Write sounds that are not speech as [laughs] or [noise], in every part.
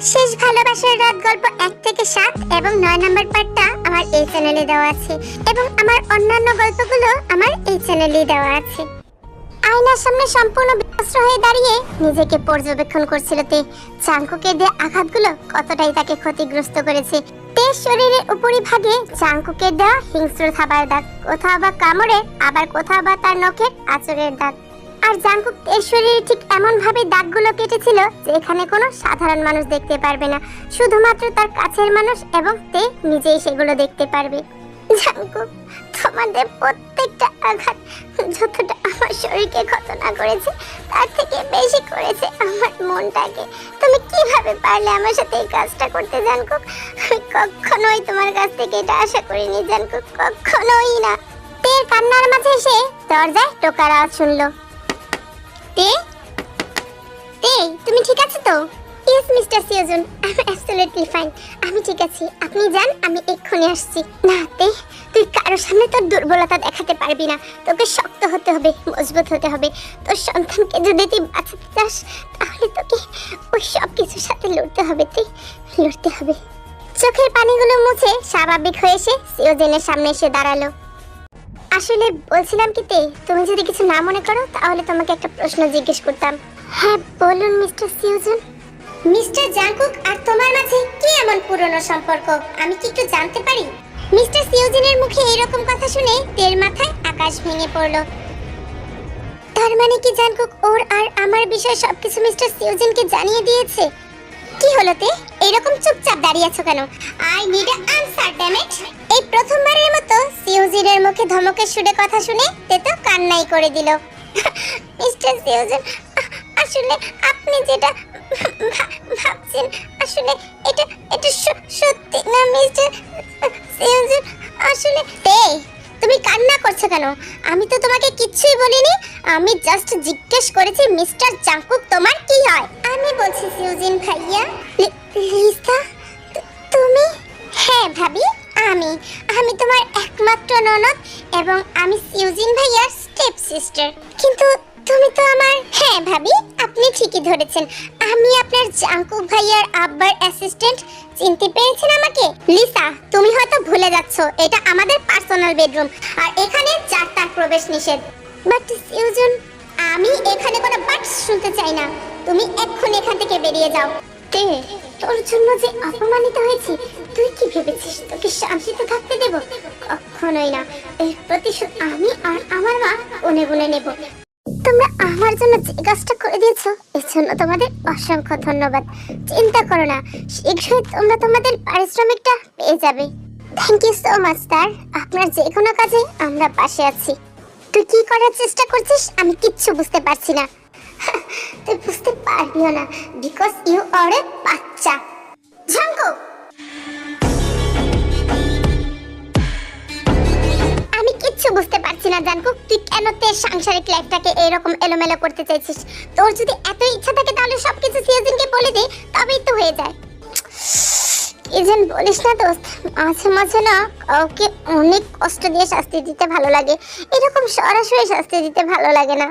শেষ ভালোবাসার রাত গল্প এক থেকে সাত এবং নয় নম্বর পার্টটা আমার এই চ্যানেলে দেওয়া আছে এবং আমার অন্যান্য গল্পগুলো আমার এই চ্যানেলেই দেওয়া আছে। আয়নার সামনে সম্পূর্ণ ব্যস্ত হয়ে দাঁড়িয়ে নিজেকে পর্যবেক্ষণ করছিল তে। চাঙ্কুকে দিয়ে আঘাতগুলো কতটাই তাকে ক্ষতিগ্রস্ত করেছে। তে শরীরের উপরি উপরিভাগে চাঙ্কুকে দেওয়া হিংস্র থাবার দাগ, কোথাও বা কামড়ে, আবার কোথাও বা তার নখের আচরের দাগ। আর জাঙ্কুক এর শরীরে ঠিক এমন ভাবে দাগগুলো কেটেছিল যে এখানে কোনো সাধারণ মানুষ দেখতে পারবে না। শুধুমাত্র তার কাছের মানুষ এবং তে নিজেই সেগুলো দেখতে পারবে। জাঙ্কুক তোমাদের প্রত্যেকটা আঘাত যতটা আমার শরীরকে ক্ষত না করেছে, তার থেকে বেশি করেছে আমার মনটাকে। তুমি কীভাবে পারলে আমার সাথে এই কাজটা করতে জানকুক আমি কখনোই তোমার কাছ থেকে এটা আশা করিনি জানকুক কখনোই না। তের কান্নার মাঝে সে দরজায় টোকার আওয়াজ শুনলো। তে। তে, তুমি ঠিক আছে তো? Yes mister I am absolutely fine আমি ঠিক আছি। আপনি যান, আমি এক্ষুনি আসছি। না, তে, তুই সামনে তোর দুর্বলতা দেখাতে পারবি না। তোকে শক্ত হতে হবে, মজবুত হতে হবে। তোর সন্তানকে যদি তুই বাঁচাতে চাস, তাহলে তোকে ওই সব কিছুর সাথে লড়তে হবে তুই লড়তে হবে। চোখের পানিগুলো মুছে স্বাভাবিক হয়ে এসে সিওজেনের সামনে এসে দাঁড়াল। আসলে বলছিলাম কি তে তুমি যদি কিছু না মনে করো তাহলে তোমাকে একটা প্রশ্ন জিজ্ঞেস করতাম। হ্যাঁ বলুন মিস্টার সিউজন। মিস্টার জাংকুক আর তোমার মাঝে কি এমন পুরনো সম্পর্ক? আমি কি একটু জানতে পারি? মিস্টার সিউজনের মুখে এরকম কথা শুনে তের মাথায় আকাশ ভেঙে পড়ল। তার মানে কি জাংকুক ওর আর আমার বিষয়ে সবকিছু মিস্টার সিউজনকে জানিয়ে দিয়েছে? কি হলো তে? এরকম চুপচাপ দাঁড়িয়ে আছো কেন? আই নিড আনসার ড্যামেজ এই প্রথমবারের মতো সিউজিনের মুখে ধমকের সুরে কথা শুনে তে তো কান্নাই করে দিল। মিস্টার সিউজন, আসলে আপনি যেটা ভাবছেন, আসলে এটা এটা সত্যি না, মিস্টার সিউজন? আসলে তে, তুমি কান্না করছ কেন? আমি তো তোমাকে কিচ্ছুই বলিনি, আমি জাস্ট জিজ্ঞেস করেছি, মিস্টার জাংকুক, তোমার কি হয়? আমি বলছি, সিউজিন ভাইয়া লিসা তুমি? হ্যাঁ ভাবি। আমি আমি তোমার একমাত্র ননদ এবং আমি সিউজিন ভাইয়ার স্টেপ সিস্টার। কিন্তু তুমি তো আমার হ্যাঁ ভাবি, আপনি ঠিকই ধরেছেন। আমি আপনার জাংকুক ভাইয়ার আব্বার অ্যাসিস্ট্যান্ট চিনতে পেরেছেন আমাকে? লিসা, তুমি হয়তো ভুলে যাচ্ছ, এটা আমাদের পার্সোনাল বেডরুম আর এখানে চারটার প্রবেশ নিষেধ। বাট সিউজন, আমি এখানে কোনো বাট শুনতে চাই না। তুমি এক্ষুনি এখান থেকে বেরিয়ে যাও। তে তোর জন্য যে অপমানিত হয়েছি, তুই কি ভেবেছিস তোকে শান্তিতে থাকতে দেব? কখনোই না। এর প্রতিশোধ আমি আর আমার মা গুনে গুনে নেব। তোমরা আমার জন্য যে কাজটা করে দিয়েছ, এর জন্য তোমাদের অসংখ্য ধন্যবাদ। চিন্তা করো না, শীঘ্রই তোমরা তোমাদের পারিশ্রমিকটা পেয়ে যাবে। Thank you so much sir আপনার যে কোনো কাজে আমরা পাশে আছি। তুই কি করার চেষ্টা করছিস, আমি কিচ্ছু বুঝতে পারছি না। [laughs] তুই বুঝতে পারবিও না বিকজ ইউ আর এ বাচ্চা। ঝাঙ্কু! আমি কিচ্ছু বুঝতে পারছি না জানকু তুই কেন তোর সাংসারিক লাইফটাকে এরকম এলোমেলো করতে চাইছিস? তোর যদি এত ইচ্ছা থাকে তাহলে সবকিছু সিয়াজিনকে বলে দে, তবেই তো হয়ে যায়। যেন বলিস না দোস্ত, মাঝে মাঝে না কাউকে অনেক কষ্ট দিয়ে শাস্তি দিতে ভালো লাগে। এরকম সরাসরি শাস্তি দিতে ভালো লাগে না।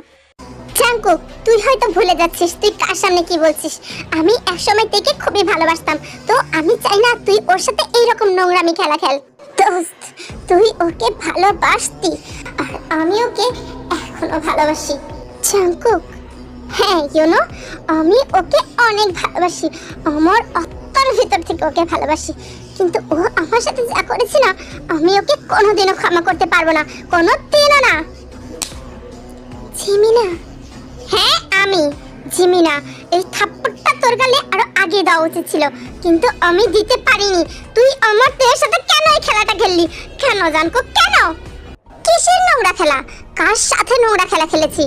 জাঙ্কু তুই হয়তো ভুলে যাচ্ছিস, তুই কার সামনে কি বলছিস? আমি একসময় থেকে খুবই ভালোবাসতাম। তো আমি চাই না তুই ওর সাথে এইরকম নোংরামি খেলা খেল। দোস্ত, তুই ওকে ভালোবাসতি, আর আমি ওকে এখনও ভালোবাসি। জাঙ্কুক হ্যাঁ ইউনো আমি ওকে অনেক ভালোবাসি। আমার অত্তর ভিতর থেকে ওকে ভালোবাসি। কিন্তু ও আমার সাথে যা করেছে না, আমি ওকে কোনোদিনও ক্ষমা করতে পারব না কোনো দিনও না। ঝিমিনা হ্যাঁ আমি। জিমিনা, এই থাপ্পড়টা তোর গালে আরও আগে দেওয়া উচিত ছিল, কিন্তু আমি দিতে পারিনি। তুই আমার তোর সাথে কেন এই খেলাটা খেললি? কেন জানকো? কেন? কিসের নোংরা খেলা? কার সাথে নোংরা খেলা খেলেছি?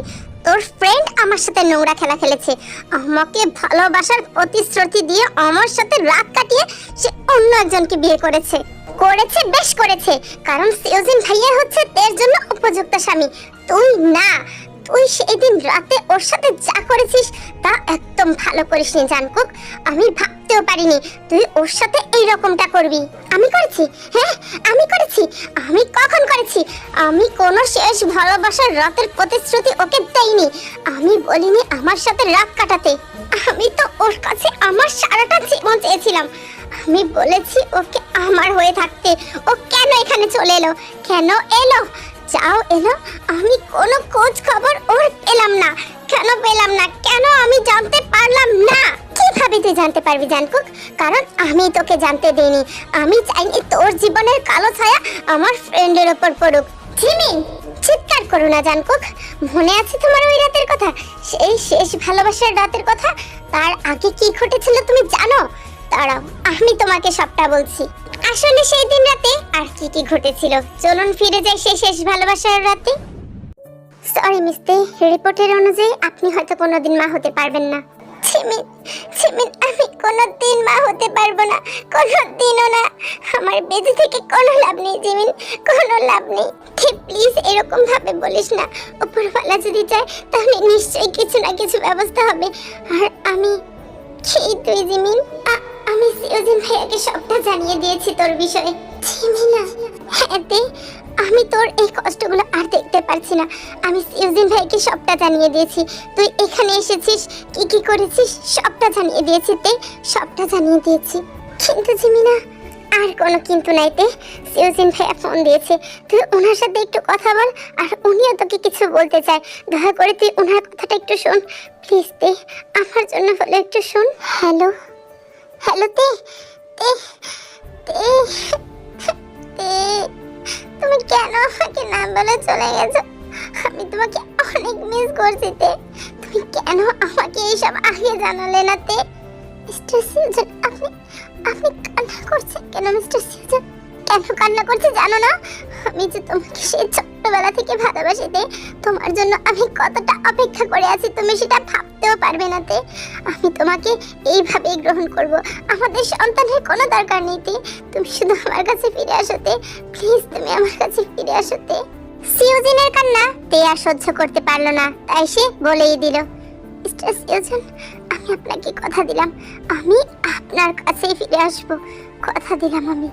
তোর ফ্রেন্ড আমার সাথে নোংরা খেলা খেলেছে। আমাকে ভালোবাসার প্রতিশ্রুতি দিয়ে আমার সাথে রাত কাটিয়ে সে অন্য একজনকে বিয়ে করেছে। করেছে বেশ করেছে, কারণ সিওজিন ভাইয়া হচ্ছে তের জন্য উপযুক্ত স্বামী। তুই না তুই সেই দিন রাতে ওর সাথে যা করেছিস তা একদম ভালো করিসনি, জানকুক। আমি ভাবতেও পারিনি তুই ওর সাথে এই রকমটা করবি। আমি করেছি? হ্যাঁ আমি করেছি। আমি কখন করেছি? আমি কোনো শেষ ভালোবাসার রাতের প্রতিশ্রুতি ওকে দেইনি। আমি বলিনি আমার সাথে রাত কাটাতে। আমি তো ওর কাছে আমার সারাটা জীবন চেয়েছিলাম। আমি বলেছি ওকে আমার হয়ে থাকতে। ও কেন এখানে চলে এলো? কেন এলো? যাও এলো, আমি কোনো খোঁজ খবর ওর পেলাম না। কেন পেলাম না? কেন আমি জানতে পারলাম না? কীভাবে তুই জানতে পারবি জানকুক? কারণ আমি তোকে জানতে দেইনি। আমি চাইনি তোর জীবনের কালো ছায়া আমার ফ্রেন্ডের ওপর পড়ুক। জিমিন চিৎকার করো না জানকুক। মনে আছে তোমার ওই রাতের কথা? সেই শেষ ভালোবাসার রাতের কথা? তার আগে কি ঘটেছিল তুমি জানো? দাঁড়াও, আমি তোমাকে সবটা বলছি। আসলে সেই দিন রাতে আর কি কি ঘটেছিল? চলুন ফিরে যাই সেই শেষ ভালোবাসার রাতে। সরি মিস্তে রিপোর্টের অনুযায়ী আপনি হয়তো কোনোদিন মা হতে পারবেন না। ছিমিন ছিমিন আমি কোনোদিন মা হতে পারব না, কোনোদিনও না। আমার বেঁচে থেকে কোনো লাভ নেই, জিমিন, কোনো লাভ নেই। ঠিক প্লিজ এরকম ভাবে বলিস না। উপরওয়ালা যদি চায়, তাহলে নিশ্চয়ই কিছু না কিছু ব্যবস্থা হবে। আর আমি সেই তুই, জিমিন আমি সিওজিন ভাইয়াকে সবটা জানিয়ে দিয়েছি তোর বিষয়ে। জিমিনা হ্যাঁ দে, আমি তোর এই কষ্টগুলো আর দেখতে পারছি না। আমি সিওজিন ভাইকে সবটা জানিয়ে দিয়েছি। তুই এখানে এসেছিস, কি কি করেছিস সবটা জানিয়ে দিয়েছি তে সবটা জানিয়ে দিয়েছি। কিন্তু জিমিনা আর কোনো কিন্তু নাই তে সিওজিন ভাইয়া ফোন দিয়েছে, তুই ওনার সাথে একটু কথা বল, আর উনিও তোকে কিছু বলতে চায়। দয়া করে তুই ওনার কথাটা একটু শোন। প্লিজ তে আমার জন্য হলে একটু শোন। হ্যালো। হ্যালো, তে তে তে তে, তুমি কেন আমাকে না বলে চলে গেছো? আমি তোমাকে অনেক মিস করছি, তে। তুমি কেন আমাকে এইসব আগে জানালে না, তে? মিস্টার সিউজন আপনি আপনি কান্না করছেন কেন মিস্টার সিউজন কেন কান্না করছে, জানো না? আমি যে তোমাকে সেই ছোট্টবেলা থেকে ভালোবাসিতে তোমার জন্য আমি কতটা অপেক্ষা করে আছি, তুমি সেটা ভাবতেও পারবে না তে। আমি তোমাকে এইভাবেই গ্রহণ করব। আমাদের সন্তানের কোনো দরকার নেই তে। তুমি শুধু আমার কাছে ফিরে আসোতে প্লিজ, তুমি আমার কাছে ফিরে আসোতে সিওজিনের কান্না তে আর সহ্য করতে পারল না, তাই সে বলেই দিল, মিস্টার সিওজন আমি আপনাকে কথা দিলাম। আমি আপনার কাছেই ফিরে আসব। কথা দিলাম আমি।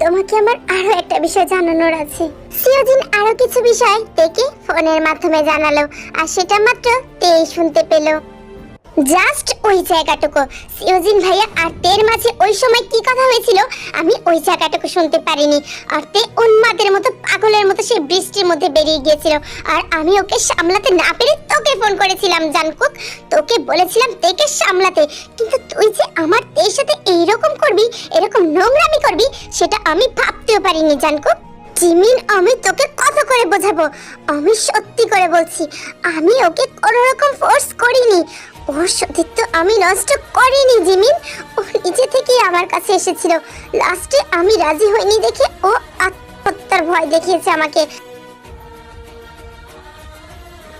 তোমাকে আমার আরও একটা বিষয় জানানোর আছে। সিওজিন আরও কিছু বিষয় তেকে ফোনের মাধ্যমে জানালো, আর সেটা মাত্র তেই শুনতে পেল। জাস্ট ওই জায়গাটুকু। সিওজিন ভাইয়া, আর তের মাঝে ওই সময় কি কথা হয়েছিল, আমি ওই জায়গাটুকু শুনতে পারিনি। আর তে উন্মাদের মতো পাগলের মতো সেই বৃষ্টির মধ্যে বেরিয়ে গিয়েছিল, আর আমি ওকে সামলাতে না পেরে তোকে ফোন করেছিলাম, জানকুক। তোকে বলেছিলাম তেকে সামলাতে। কিন্তু তুই যে আমার তের সাথে এইরকম করবি, এরকম নোংরামি করবি, সেটা আমি ভাবতেও পারিনি, জানকুক। জিমিন আমি তোকে কত করে বোঝাবো? আমি সত্যি করে বলছি, আমি ওকে কোনো রকম ফোর্স করিনি। ওর সতীত্ব আমি নষ্ট করিনি, জিমিন। ও নিজে থেকেই আমার কাছে এসেছিল। লাস্টে আমি রাজি হইনি দেখে ও আত্মহত্যার ভয় দেখিয়েছে আমাকে।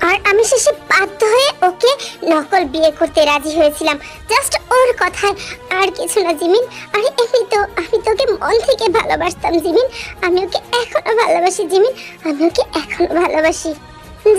আর আমি শেষে বাধ্য হয়ে ওকে নকল বিয়ে করতে রাজি হয়েছিলাম। জাস্ট ওর কথায় আর কিছু না, জিমিন। আরে, এমনি তো আমি তোকে মন থেকে ভালোবাসতাম, জিমিন। আমি ওকে এখনও ভালোবাসি, জিমিন। আমি ওকে এখনও ভালোবাসি।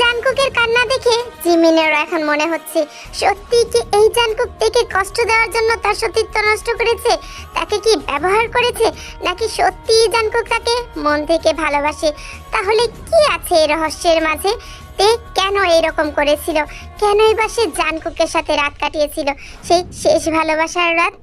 জানকুকের কান্না দেখে জিমিনেরও এখন মনে হচ্ছে, সত্যি কি এই জানকুক থেকে কষ্ট দেওয়ার জন্য তার সতীত্ব নষ্ট করেছে? তাকে কি ব্যবহার করেছে? নাকি সত্যি জানকুক তাকে মন থেকে ভালোবাসে? তাহলে কি আছে এই রহস্যের মাঝে? তে কেন এরকম করেছিল? কেনই বা সে জানকুকের সাথে রাত কাটিয়েছিল? সেই শেষ ভালোবাসার রাত